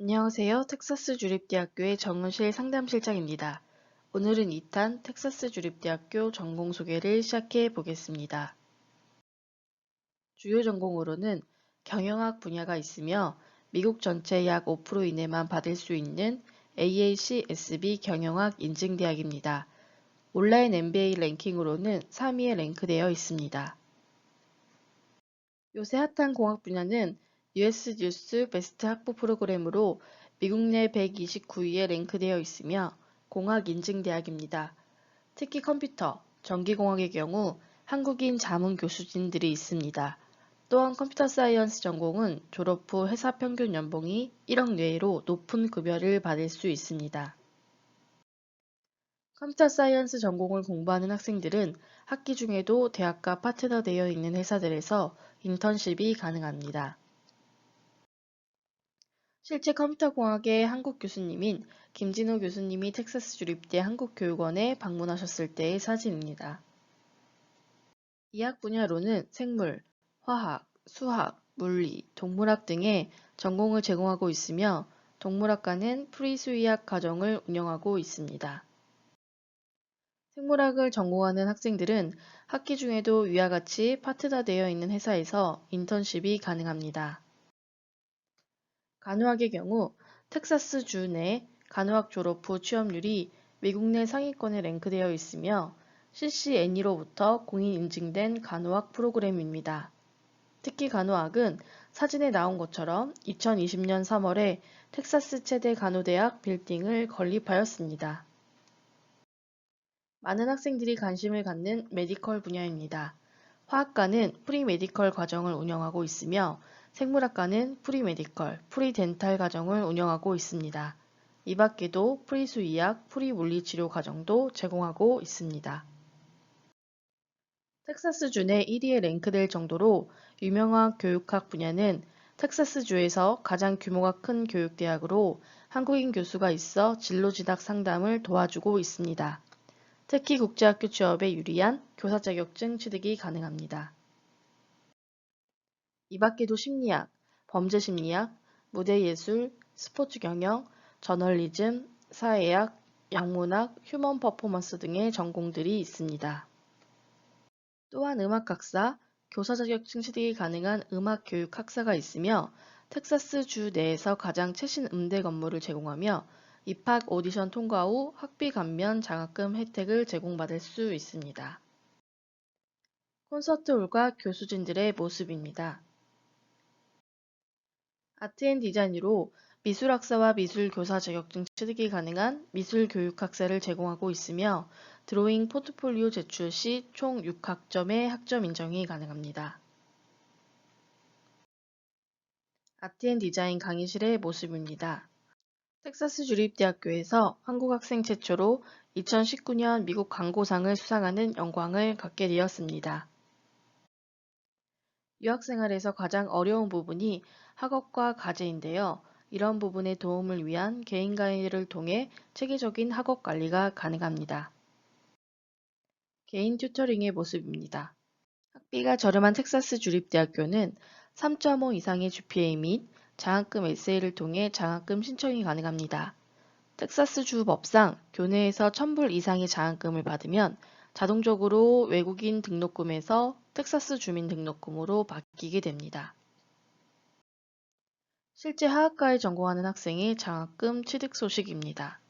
안녕하세요. 텍사스 주립대학교의 정은실 상담실장입니다. 오늘은 2탄 텍사스 주립대학교 전공 소개를 시작해 보겠습니다. 주요 전공으로는 경영학 분야가 있으며 미국 전체 약 5% 이내만 받을 수 있는 AAC-SB 경영학 인증대학입니다. 온라인 MBA 랭킹으로는 3위에 랭크되어 있습니다. 요새 핫한 공학 분야는 US 뉴스 베스트 학부 프로그램으로 미국 내 129위에 랭크되어 있으며 공학 인증 대학입니다. 특히 컴퓨터, 전기공학의 경우 한국인 자문 교수진들이 있습니다. 또한 컴퓨터 사이언스 전공은 졸업 후 회사 평균 연봉이 1억 내외로 높은 급여를 받을 수 있습니다. 컴퓨터 사이언스 전공을 공부하는 학생들은 학기 중에도 대학과 파트너 되어 있는 회사들에서 인턴십이 가능합니다. 실제 컴퓨터공학의 한국 교수님인 김진호 교수님이 텍사스 주립대 한국교육원에 방문하셨을 때의 사진입니다. 이학 분야로는 생물, 화학, 수학, 물리, 동물학 등의 전공을 제공하고 있으며 동물학과는 프리수의학 과정을 운영하고 있습니다. 생물학을 전공하는 학생들은 학기 중에도 위와 같이 파트너 되어 있는 회사에서 인턴십이 가능합니다. 간호학의 경우 텍사스 주 내 간호학 졸업 후 취업률이 미국 내 상위권에 랭크되어 있으며 CCNE로부터 공인 인증된 간호학 프로그램입니다. 특히 간호학은 사진에 나온 것처럼 2020년 3월에 텍사스 최대 간호대학 빌딩을 건립하였습니다. 많은 학생들이 관심을 갖는 메디컬 분야입니다. 화학과는 프리메디컬 과정을 운영하고 있으며 생물학과는 프리메디컬, 프리덴탈 과정을 운영하고 있습니다. 이 밖에도 프리수의학, 프리물리치료 과정도 제공하고 있습니다. 텍사스주 내 1위에 랭크될 정도로 유명한 교육학 분야는 텍사스주에서 가장 규모가 큰 교육대학으로 한국인 교수가 있어 진로진학 상담을 도와주고 있습니다. 특히 국제학교 취업에 유리한 교사 자격증 취득이 가능합니다. 이 밖에도 심리학, 범죄심리학, 무대예술, 스포츠 경영, 저널리즘, 사회학, 양문학, 휴먼 퍼포먼스 등의 전공들이 있습니다. 또한 음악학사, 교사 자격증 취득이 가능한 음악교육 학사가 있으며 텍사스 주 내에서 가장 최신 음대 건물을 제공하며 입학 오디션 통과 후 학비 감면 장학금 혜택을 제공받을 수 있습니다. 콘서트홀과 교수진들의 모습입니다. 아트앤디자인으로 미술학사와 미술교사 자격증 취득이 가능한 미술교육학사를 제공하고 있으며 드로잉 포트폴리오 제출 시 총 6학점의 학점 인정이 가능합니다. 아트앤디자인 강의실의 모습입니다. 텍사스 주립대학교에서 한국 학생 최초로 2019년 미국 광고상을 수상하는 영광을 갖게 되었습니다. 유학생활에서 가장 어려운 부분이 학업과 과제인데요. 이런 부분의 도움을 위한 개인 강의를 통해 체계적인 학업 관리가 가능합니다. 개인 튜터링의 모습입니다. 학비가 저렴한 텍사스 주립대학교는 3.5 이상의 GPA 및 장학금 에세이를 통해 장학금 신청이 가능합니다. 텍사스 주 법상 교내에서 1000불 이상의 장학금을 받으면 자동적으로 외국인 등록금에서 텍사스 주민 등록금으로 바뀌게 됩니다. 실제 하학과에 전공하는 학생의 장학금 취득 소식입니다.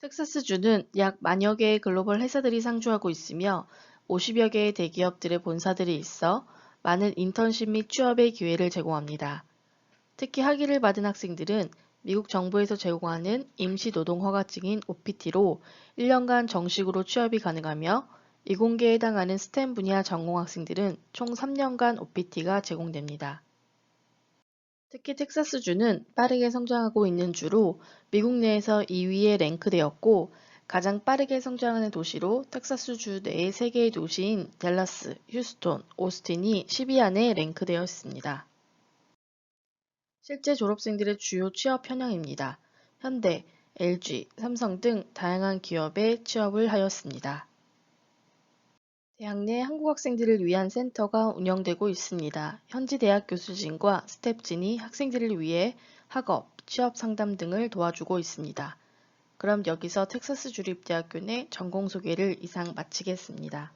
텍사스주는 약 만여 개의 글로벌 회사들이 상주하고 있으며 50여 개의 대기업들의 본사들이 있어 많은 인턴십 및 취업의 기회를 제공합니다. 특히 학위를 받은 학생들은 미국 정부에서 제공하는 임시노동허가증인 OPT로 1년간 정식으로 취업이 가능하며 이공계에 해당하는 스템 분야 전공 학생들은 총 3년간 OPT가 제공됩니다. 특히 텍사스주는 빠르게 성장하고 있는 주로 미국 내에서 2위에 랭크되었고 가장 빠르게 성장하는 도시로 텍사스주 내의 세개의 도시인 델라스, 휴스톤, 오스틴이 10위 안에 랭크되어 있습니다. 실제 졸업생들의 주요 취업 현황입니다. 현대, LG, 삼성 등 다양한 기업에 취업을 하였습니다. 대학 내 한국 학생들을 위한 센터가 운영되고 있습니다. 현지 대학 교수진과 스텝진이 학생들을 위해 학업, 취업 상담 등을 도와주고 있습니다. 그럼 여기서 텍사스주립대학교 내 전공소개를 이상 마치겠습니다.